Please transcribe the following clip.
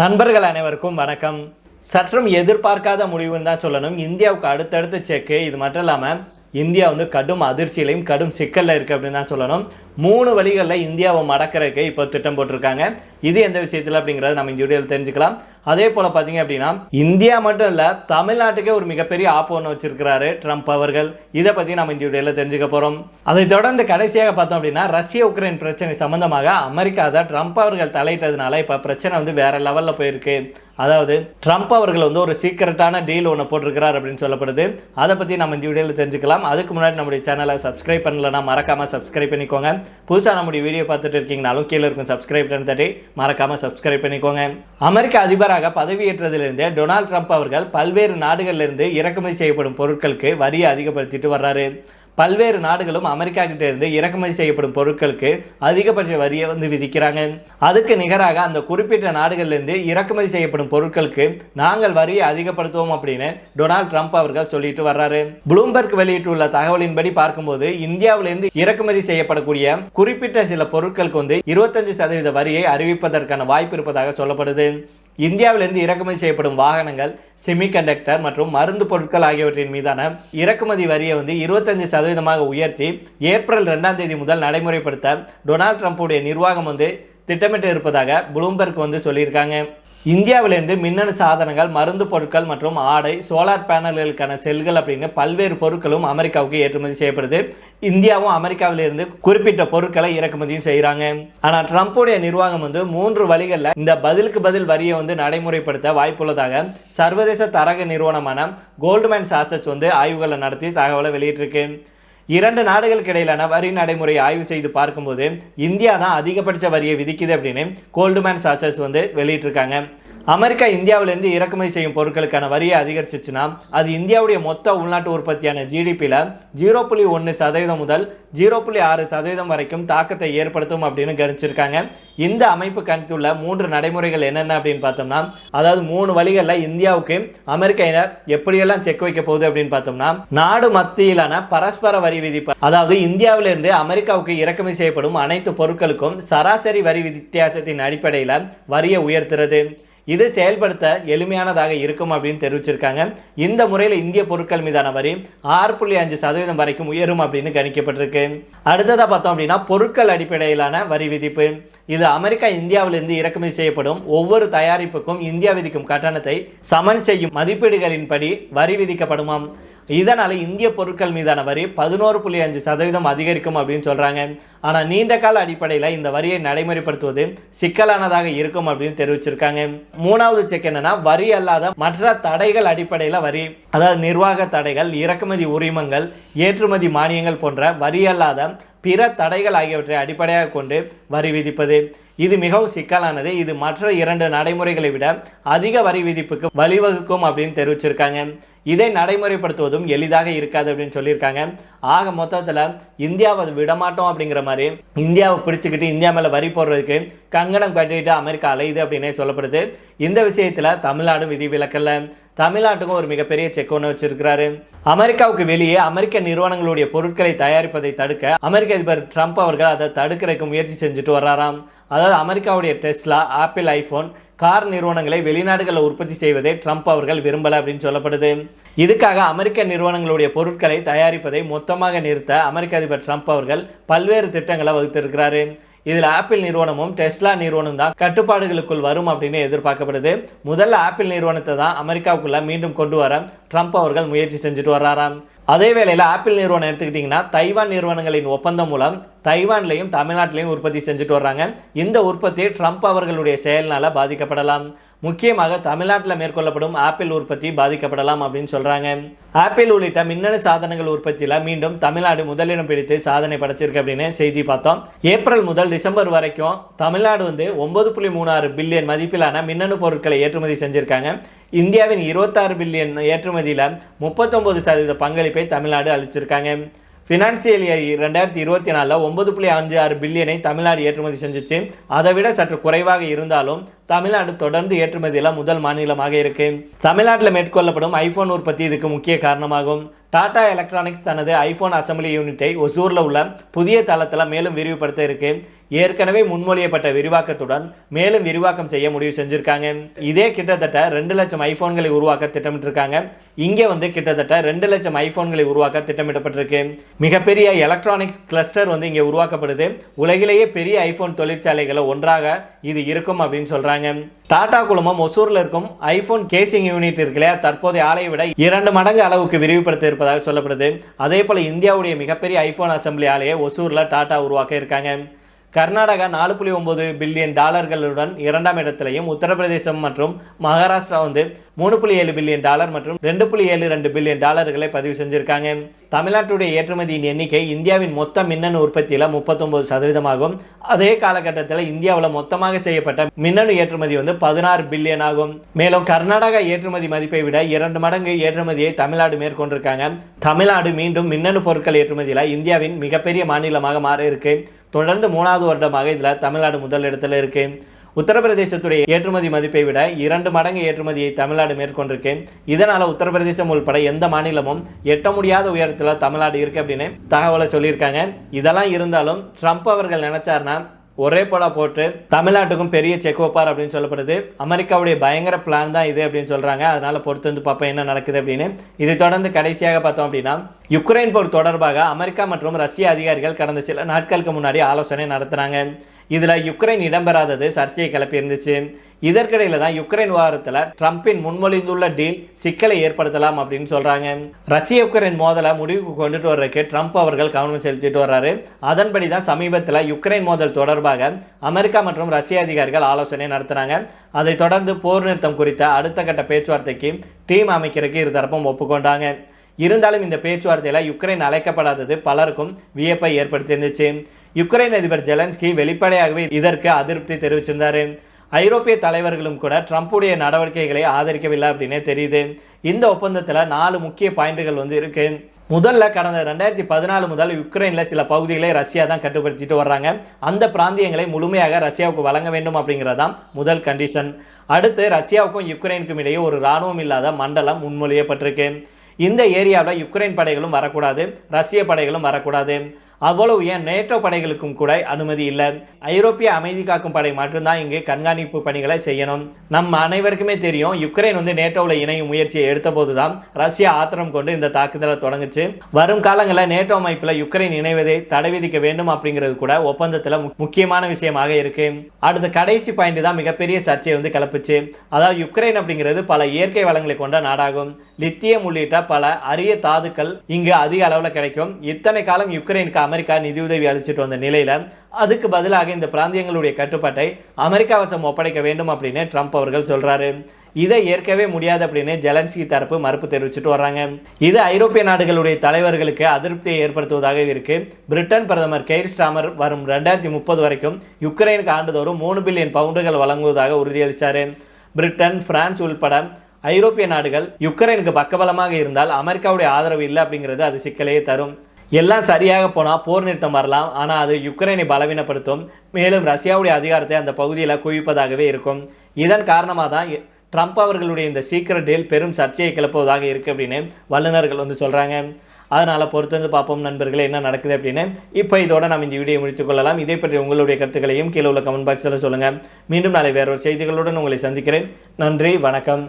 நண்பர்கள் அனைவருக்கும் வணக்கம். சற்றும் எதிர்பார்க்காத முடிவுன்னு தான் சொல்லணும். இந்தியாவுக்கு அடுத்தடுத்த செக்கு இது மட்டும் இல்லாமல் இந்தியா வந்து கடும் அதிர்ச்சியிலையும் கடும் சிக்கலில் இருக்குது அப்படின்னு தான் சொல்லணும். மூணு வழிகளில் இந்தியாவை மடக்கிறதுக்கு இப்போ திட்டம் போட்டிருக்காங்க. இது எந்த விஷயத்தில் அப்படிங்கிறத நம்ம இந்த வீடியோவில் தெரிஞ்சுக்கலாம். அதே போல் பார்த்தீங்க அப்படின்னா இந்தியா மட்டும் இல்லை தமிழ்நாட்டுக்கே ஒரு மிகப்பெரிய ஆப்பு ஒன்று வச்சிருக்கிறாரு ட்ரம்ப் அவர்கள். இதை பற்றி நம்ம இந்த வீடியோவில் தெரிஞ்சுக்க போகிறோம் அதை தொடர்ந்து கடைசியாக பார்த்தோம் அப்படின்னா ரஷ்ய உக்ரைன் பிரச்சனை சம்பந்தமாக அமெரிக்கா தான் ட்ரம்ப் அவர்கள் தலையிட்டதுனால இப்போ பிரச்சனை வந்து வேற லெவலில் போயிருக்கு. அதாவது ட்ரம்ப் அவர்கள் வந்து ஒரு சீக்கிரட்டான டீல் ஒன்று போட்டிருக்கிறார் அப்படின்னு சொல்லப்படுது. அதை பற்றி நம்ம இந்த வீடியோவில் தெரிஞ்சுக்கலாம். அதுக்கு முன்னாடி நம்முடைய சேனலை சப்ஸ்கிரைப் பண்ணலன்னா மறக்காமல் சப்ஸ்கிரைப் பண்ணிக்கோங்க. புதுசாக நம்முடைய வீடியோ பார்த்துட்டு இருக்கீங்கனாலும் கீழே இருக்கும் சப்ஸ்கிரைப் பண்ணி தட்டி மறக்காமல் சப்ஸ்கிரைப் பண்ணிக்கோங்க. அமெரிக்க அதிபர் அதிபராக பதவியேற்றதிலிருந்தே டொனால்ட் ட்ரம்ப் அவர்கள் பல்வேறு நாடுகளிலிருந்து இறக்குமதி செய்யப்படும் பொருட்களுக்கு வரியை அதிகப்படுத்திட்டு வர்றாரு. பல்வேறு நாடுகளும் அமெரிக்கா கிட்ட இருந்து இறக்குமதி செய்யப்படும் பொருட்களுக்கு அதிகபட்ச வரியை வந்து விதிக்கிறாங்க. அதுக்கு நிகராக அந்த குறிப்பிட்ட நாடுகளிலிருந்து இறக்குமதி செய்யப்படும் பொருட்களுக்கு நாங்கள் வரியை அதிகப்படுத்துவோம் அப்படின்னு டொனால்ட் ட்ரம்ப் அவர்கள் சொல்லிட்டு வர்றாரு. புளூம்பர்க் வெளியிட்டுள்ள தகவலின்படி பார்க்கும்போது இந்தியாவிலிருந்து இறக்குமதி செய்யப்படக்கூடிய குறிப்பிட்ட சில பொருட்களுக்கு வந்து இருபத்தஞ்சு சதவீத வரியை அறிவிப்பதற்கான வாய்ப்பு இருப்பதாக சொல்லப்படுது. இந்தியாவிலிருந்து இறக்குமதி செய்யப்படும் வாகனங்கள் செமிகண்டக்டர் மற்றும் மருந்து பொருட்கள் ஆகியவற்றின் மீதான இறக்குமதி வரியை வந்து இருபத்தஞ்சு சதவீதமாக உயர்த்தி ஏப்ரல் ரெண்டாம் தேதி முதல் நடைமுறைப்படுத்த டொனால்ட் ட்ரம்ப்புடைய நிர்வாகம் வந்து திட்டமிட்டு இருப்பதாக புளூம்பர்க் வந்து சொல்லியிருக்காங்க. இந்தியாவிலிருந்து மின்னணு சாதனங்கள் மருந்து பொருட்கள் மற்றும் ஆடை சோலார் பேனல்களுக்கான செல்கள் அப்படின்னு பல்வேறு பொருட்களும் அமெரிக்காவுக்கு ஏற்றுமதி செய்யப்படுது. இந்தியாவும் அமெரிக்காவிலிருந்து குறிப்பிட்ட பொருட்களை இறக்குமதியும் செய்கிறாங்க ஆனால் ட்ரம்ப்புடைய நிர்வாகம் வந்து மூன்று வழிகளில் இந்த பதிலுக்கு பதில் வரியை வந்து நடைமுறைப்படுத்த வாய்ப்புள்ளதாக சர்வதேச தரக நிறுவனமான கோல்டுமேன் சாசஸ் வந்து ஆய்வுகளை நடத்தி தகவலை வெளியிட்டிருக்கு. இரண்டு நாடுகளுக்கு இடையிலான வரி நடைமுறையை ஆய்வு செய்து பார்க்கும்போது இந்தியா தான் அதிகபட்ச வரியை விதிக்குது அப்படின்னு கோல்டுமேன் சாச்சஸ் வந்து வெளியிட்டிருக்காங்க. அமெரிக்கா இந்தியாவிலிருந்து இறக்குமதி செய்யும் பொருட்களுக்கான வரியை அதிகரிச்சிச்சுன்னா அது இந்தியாவுடைய மொத்த உள்நாட்டு உற்பத்தியான ஜிடிபியில் ஜீரோ புள்ளி ஒன்று சதவீதம் முதல் ஜீரோ புள்ளி ஆறு சதவீதம் வரைக்கும் தாக்கத்தை ஏற்படுத்தும் அப்படின்னு கணிச்சிருக்காங்க. இந்த அமைப்பு கணித்துள்ள மூன்று நடைமுறைகள் என்னென்ன அப்படின்னு பார்த்தோம்னா அதாவது மூணு வழிகளில் இந்தியாவுக்கு அமெரிக்கா எப்படியெல்லாம் செக் வைக்க போகுது அப்படின்னு பார்த்தோம்னா நாடு மத்தியிலான பரஸ்பர வரி விதிப்பு அதாவது இந்தியாவிலிருந்து அமெரிக்காவுக்கு இறக்குமதி செய்யப்படும் அனைத்து பொருட்களுக்கும் சராசரி வரி வித்தியாசத்தின் அடிப்படையில் வரியை உயர்த்துறது. இது செயல்படுத்த எளிமையானதாக இருக்கும் அப்படின்னு தெரிவிச்சிருக்காங்க. இந்த முறையில் இந்திய பொருட்கள் மீதான வரி ஆறு புள்ளி அஞ்சு சதவீதம் வரைக்கும் உயரும் அப்படின்னு கணிக்கப்பட்டிருக்கு. அடுத்ததாக பார்த்தோம் அப்படின்னா பொருட்கள் அடிப்படையிலான வரி விதிப்பு. இது அமெரிக்கா இந்தியாவிலிருந்து இறக்குமதி செய்யப்படும் ஒவ்வொரு தயாரிப்புக்கும் இந்தியா விதிக்கும் கட்டணத்தை சமன் செய்யும் மதிப்பீடுகளின்படி வரி விதிக்கப்படுமாம். இதனால் இந்திய பொருட்கள் மீதான வரி பதினோரு புள்ளி அஞ்சு சதவீதம் அதிகரிக்கும் அப்படின்னு சொல்கிறாங்க ஆனால் நீண்ட கால அடிப்படையில் இந்த வரியை நடைமுறைப்படுத்துவது சிக்கலானதாக இருக்கும் அப்படின்னு தெரிவிச்சிருக்காங்க. மூணாவது செக் என்னன்னா வரி அல்லாத மற்ற தடைகள் அடிப்படையில் வரி அதாவது நிர்வாக தடைகள் இறக்குமதி உரிமங்கள் ஏற்றுமதி மானியங்கள் போன்ற வரி அல்லாத பிற தடைகள் ஆகியவற்றை அடிப்படையாக கொண்டு வரி விதிப்பது. இது மிகவும் சிக்கலானது. இது மற்ற இரண்டு நடைமுறைகளை விட அதிக வரி விதிப்புக்கு வழிவகுக்கும் அப்படின்னு தெரிவிச்சிருக்காங்க. இதை நடைமுறைப்படுத்துவதும் எளிதாக இருக்காது அப்படின்னு சொல்லியிருக்காங்க. ஆக மொத்தத்தில் இந்தியாவை விடமாட்டோம் அப்படிங்கிற மாதிரி இந்தியாவை பிடிச்சிக்கிட்டு இந்தியா மேலே வரி போடுறதுக்கு கங்கணம் கட்டிட்டு அமெரிக்கா அலையுது அப்படின்னே சொல்லப்படுது. இந்த விஷயத்தில் தமிழ்நாடு விதி விலக்கல்ல தமிழ்நாட்டுக்கும் ஒரு மிகப்பெரிய செக் ஒன்று வச்சிருக்கிறாரு. அமெரிக்காவுக்கு வெளியே அமெரிக்க நிறுவனங்களுடைய பொருட்களை தயாரிப்பதை தடுக்க அமெரிக்க அதிபர் ட்ரம்ப் அவர்கள் அதை தடுக்கிறதுக்கு முயற்சி செஞ்சுட்டு வர்றாராம். அதாவது அமெரிக்காவுடைய டெஸ்லா ஆப்பிள் ஐஃபோன் கார் நிறுவனங்களை வெளிநாடுகளில் உற்பத்தி செய்வதை ட்ரம்ப் அவர்கள் விரும்பல அப்படின்னு சொல்லப்படுது. இதுக்காக அமெரிக்க நிறுவனங்களுடைய பொருட்களை தயாரிப்பதை மொத்தமாக நிறுத்த அமெரிக்க அதிபர் ட்ரம்ப் அவர்கள் பல்வேறு திட்டங்களை வகுத்திருக்கிறாரு. இதில் ஆப்பிள் நிறுவனமும் டெஸ்லா நிறுவனம் தான் கட்டுப்பாடுகளுக்குள் வரும் அப்படின்னு எதிர்பார்க்கப்படுது. முதல்ல ஆப்பிள் நிறுவனத்தை தான் அமெரிக்காவுக்குள்ளே மீண்டும் கொண்டு வர ட்ரம்ப் அவர்கள் முயற்சி செஞ்சுட்டு வர்றாராம். அதே வேளையில் ஆப்பிள் நிறுவனம் எடுத்துக்கிட்டிங்கன்னா தைவான் நிறுவனங்களின் ஒப்பந்தம் மூலம் தைவான்லையும் தமிழ்நாட்டிலையும் உற்பத்தி செஞ்சுட்டு வர்றாங்க. இந்த உற்பத்தி ட்ரம்ப் அவர்களுடைய செயல்னால் பாதிக்கப்படலாம். முக்கியமாக தமிழ்நாட்டில் மேற்கொள்ளப்படும் ஆப்பிள் உற்பத்தி பாதிக்கப்படலாம் அப்படின்னு சொல்கிறாங்க ஆப்பிள் உள்ளிட்ட மின்னணு சாதனங்கள் உற்பத்தியில் மீண்டும் தமிழ்நாடு முதலிடம் பிடித்து சாதனை படைச்சிருக்கு அப்படின்னு செய்தி பார்த்தோம். ஏப்ரல் முதல் டிசம்பர் வரைக்கும் தமிழ்நாடு வந்து ஒன்பது புள்ளி மூணு ஆறு பில்லியன் மதிப்பிலான மின்னணு பொருட்களை ஏற்றுமதி செஞ்சுருக்காங்க. இந்தியாவின் இருபத்தாறு பில்லியன் ஏற்றுமதியில் முப்பத்தொம்பது சதவீத பங்களிப்பை தமிழ்நாடு அளிச்சிருக்காங்க. ஃபினான்சியல் இயர் ரெண்டாயிரத்தி இருபத்தி நாலில் ஒன்பது புள்ளி அஞ்சு ஆறு பில்லியனை தமிழ்நாடு ஏற்றுமதி செஞ்சிச்சு. அதை விட சற்று குறைவாக இருந்தாலும் தமிழ்நாடு தொடர்ந்து ஏற்றுமதியில் முதல் மாநிலமாக இருக்கு. தமிழ்நாட்டில் மேற்கொள்ளப்படும் ஐபோன் உற்பத்தி இதுக்கு முக்கிய காரணமாகும். டாடா எலக்ட்ரானிக்ஸ் தனது ஐஃபோன் அசம்பிளி யூனிட்டை ஒசூரில் உள்ள புதிய தளத்தில் மேலும் விரிவுபடுத்த இருக்கு. ஏற்கனவே முன்மொழியப்பட்ட விரிவாக்கத்துடன் மேலும் விரிவாக்கம் செய்ய முடிவு செஞ்சுருக்காங்க. இதே கிட்டத்தட்ட ரெண்டு லட்சம் ஐஃபோன்களை உருவாக்க திட்டமிட்டிருக்காங்க. இங்கே வந்து கிட்டத்தட்ட ரெண்டு லட்சம் ஐஃபோன்களை உருவாக்க திட்டமிடப்பட்டிருக்கு. மிகப்பெரிய எலக்ட்ரானிக்ஸ் கிளஸ்டர் வந்து இங்கே உருவாக்கப்படுது. உலகிலேயே பெரிய ஐஃபோன் தொழிற்சாலைகளை ஒன்றாக இது இருக்கும் அப்படின்னு சொல்கிறாங்க டாடா குழுமம் ஒசூரில் இருக்கும் ஐஃபோன் கேசிங் யூனிட் இருக்குல்லையா தற்போதைய ஆலையை விட இரண்டு மடங்கு அளவுக்கு விரிவுபடுத்த இருப்பதாக சொல்லப்படுது. அதே போல இந்தியாவுடைய மிகப்பெரிய ஐபோன் அசம்பிளி ஆலையை ஒசூரில் டாடா உருவாக்க இருக்காங்க. கர்நாடகா நாலு புள்ளி ஒன்பது பில்லியன் டாலர்களுடன் இரண்டாம் இடத்திலையும் உத்தரப்பிரதேசம் மற்றும் மகாராஷ்டிரா வந்து மூணு புள்ளி ஏழு பில்லியன் டாலர் மற்றும் ரெண்டு புள்ளி ஏழு ரெண்டு பில்லியன் டாலர்களை பதிவு செஞ்சிருக்காங்க. தமிழ்நாட்டுடைய ஏற்றுமதியின் எண்ணிக்கை இந்தியாவின் மொத்த மின்னணு உற்பத்தியில் முப்பத்தொம்பது சதவீதமாகும். அதே காலகட்டத்தில் இந்தியாவில் மொத்தமாக செய்யப்பட்ட மின்னணு ஏற்றுமதி வந்து பதினாறு பில்லியன் ஆகும். மேலும் கர்நாடகா ஏற்றுமதி மதிப்பை விட இரண்டு மடங்கு ஏற்றுமதியை தமிழ்நாடு மேற்கொண்டிருக்காங்க. தமிழ்நாடு மீண்டும் மின்னணு பொருட்கள் ஏற்றுமதியில் இந்தியாவின் மிகப்பெரிய மாநிலமாக மாற இருக்கு தொடர்ந்து மூணாவது வருடமாக இதில் தமிழ்நாடு முதல் இடத்துல உத்தரப்பிரதேசத்துடைய ஏற்றுமதி மதிப்பை விட இரண்டு மடங்கு ஏற்றுமதியை தமிழ்நாடு மேற்கொண்டிருக்கு. இதனால் உத்தரப்பிரதேசம் உள்பட எந்த மாநிலமும் எட்ட முடியாத உயரத்தில் தமிழ்நாடு இருக்குது அப்படின்னு தகவலை சொல்லியிருக்காங்க. இதெல்லாம் இருந்தாலும் ட்ரம்ப் அவர்கள் நினச்சார்னா ஒரே போல போட்டு தமிழ்நாட்டுக்கும் பெரிய செக் வைப்பார் அப்படின்னு சொல்லப்படுது. அமெரிக்காவுடைய பயங்கர பிளான் தான் இது அப்படின்னு சொல்கிறாங்க அதனால் பொறுத்து வந்து பார்ப்போம் என்ன நடக்குது அப்படின்னு. இதை தொடர்ந்து கடைசியாக பார்த்தோம் அப்படின்னா யுக்ரைன் போர் தொடர்பாக அமெரிக்கா மற்றும் ரஷ்ய அதிகாரிகள் கடந்த சில நாட்களுக்கு முன்னாடி ஆலோசனை நடத்துகிறாங்க இதில் யுக்ரைன் இடம்பெறாதது சர்ச்சையை கிளப்பி இருந்துச்சு இதற்கிடையில தான் யுக்ரைன் விவகாரத்தில் ட்ரம்பின் முன்மொழிந்துள்ள டீல் சிக்கலை ஏற்படுத்தலாம் அப்படின்னு சொல்றாங்க. ரஷ்ய யுக்ரைன் மோதலை முடிவுக்கு கொண்டுட்டு வர்றதுக்கு ட்ரம்ப் அவர்கள் கவனம் செலுத்திட்டு வர்றாரு. அதன்படி தான் சமீபத்தில் யுக்ரைன் மோதல் தொடர்பாக அமெரிக்கா மற்றும் ரஷ்ய அதிகாரிகள் ஆலோசனை நடத்துறாங்க. அதை தொடர்ந்து போர் நிறுத்தம் குறித்த அடுத்த கட்ட பேச்சுவார்த்தைக்கு டீம் அமைக்கிறதுக்கு இருதரப்பும் ஒப்புக்கொண்டாங்க. இருந்தாலும் இந்த பேச்சுவார்த்தையில் யுக்ரைன் அழைக்கப்படாதது பலருக்கும் வியப்பை ஏற்படுத்தியிருந்துச்சு. யுக்ரைன் அதிபர் ஜெலன்ஸ்கி வெளிப்படையாகவே இதற்கு அதிருப்தி தெரிவிச்சிருந்தாரு. ஐரோப்பிய தலைவர்களும் கூட ட்ரம்ப்புடைய நடவடிக்கைகளை ஆதரிக்கவில்லை அப்படின்னே தெரியுது. இந்த ஒப்பந்தத்தில் நாலு முக்கிய பாயிண்ட்டுகள் வந்து இருக்குது முதல்ல கடந்த ரெண்டாயிரத்தி பதினாலு முதல் யுக்ரைனில் சில பகுதிகளை ரஷ்யா தான் கட்டுப்படுத்திட்டு வர்றாங்க. அந்த பிராந்தியங்களை முழுமையாக ரஷ்யாவுக்கு வழங்க வேண்டும் அப்படிங்கிறதான் முதல் கண்டிஷன் அடுத்து ரஷ்யாவுக்கும் யுக்ரைனுக்கும் இடையே ஒரு இராணுவம் இல்லாத மண்டலம் முன்மொழியப்பட்டிருக்கு. இந்த ஏரியாவில் யுக்ரைன் படைகளும் வரக்கூடாது ரஷ்ய படைகளும் வரக்கூடாது. அவ்வளவு ஏன்? நேட்டோ படைகளுக்கும் கூட அனுமதி இல்லை. ஐரோப்பிய அமைதி காக்கும் படை மட்டும்தான் இங்கு கண்காணிப்பு பணிகளை செய்யணும். நம்ம அனைவருக்குமே தெரியும் யுக்ரைன் வந்து நேட்டோவில் இணையும் முயற்சியை எடுத்த போதுதான் ரஷ்யா ஆத்திரம் கொண்டு இந்த தாக்குதலை தொடங்குச்சு. வரும் காலங்களில் நேட்டோ அமைப்பில் யுக்ரைன் இணைவதை தடை விதிக்க வேண்டும் அப்படிங்கிறது கூட ஒப்பந்தத்தில் முக்கியமான விஷயமாக இருக்கு. அடுத்த கடைசி பாயிண்ட் தான் மிகப்பெரிய சர்ச்சையை வந்து கிளப்புச்சு. அதாவது யுக்ரைன் அப்படிங்கிறது பல இயற்கை வளங்களை கொண்ட நாடாகும். லித்தியம் உள்ளிட்ட பல அரிய தாதுக்கள் இங்கு அதிக அளவில் கிடைக்கும். இத்தனை காலம் யுக்ரைனுக்கு அமெரிக்கா நிதியுதவி அளிச்சிட்டு வந்த நிலையில் அதுக்கு பதிலாக இந்த பிராந்தியங்களுடைய கட்டுப்பாட்டை அமெரிக்கா வசம் ஒப்படைக்க வேண்டும் அப்படின்னு ட்ரம்ப் அவர்கள் சொல்கிறாரு இதை ஏற்கவே முடியாது அப்படின்னு ஜெலன்ஸ்கி தரப்பு மறுப்பு தெரிவிச்சுட்டு வர்றாங்க. இது ஐரோப்பிய நாடுகளுடைய தலைவர்களுக்கு அதிருப்தியை ஏற்படுத்துவதாக இருக்கு. பிரிட்டன் பிரதமர் கெய்ர் ஸ்டாமர் வரும் ரெண்டாயிரத்தி முப்பது வரைக்கும் யுக்ரைனுக்கு ஆண்டுதோறும் மூணு பில்லியன் பவுண்டுகள் வழங்குவதாக உறுதியளித்தார் பிரிட்டன் பிரான்ஸ் உள்பட ஐரோப்பிய நாடுகள் யுக்ரைனுக்கு பக்கபலமாக இருந்தால் அமெரிக்காவுடைய ஆதரவு இல்லை அப்படிங்கிறது அது சிக்கலையே தரும். எல்லாம் சரியாக போனால் போர் நிறுத்தம் வரலாம் ஆனால் அது யுக்ரைனை பலவீனப்படுத்தும். மேலும் ரஷ்யாவுடைய அதிகாரத்தை அந்த பகுதியில் குவிப்பதாகவே இருக்கும். இதன் காரணமாக தான் ட்ரம்ப் அவர்களுடைய இந்த சீக்கிரட் டீல் பெரும் சர்ச்சையை கிளப்புவதாக இருக்குது அப்படின்னு வல்லுநர்கள் வந்து சொல்கிறாங்க அதனால் பொறுத்து வந்து பார்ப்போம் நண்பர்களே என்ன நடக்குது அப்படின்னு. இப்போ இதோட நம்ம இந்த வீடியோ முடித்துக் கொள்ளலாம். இதை பற்றி உங்களுடைய கருத்துக்களையும் கீழே உள்ள கமெண்ட் பாக்ஸில் சொல்லுங்கள் மீண்டும் நாளை வேறொரு செய்திகளுடன் உங்களை சந்திக்கிறேன். நன்றி வணக்கம்.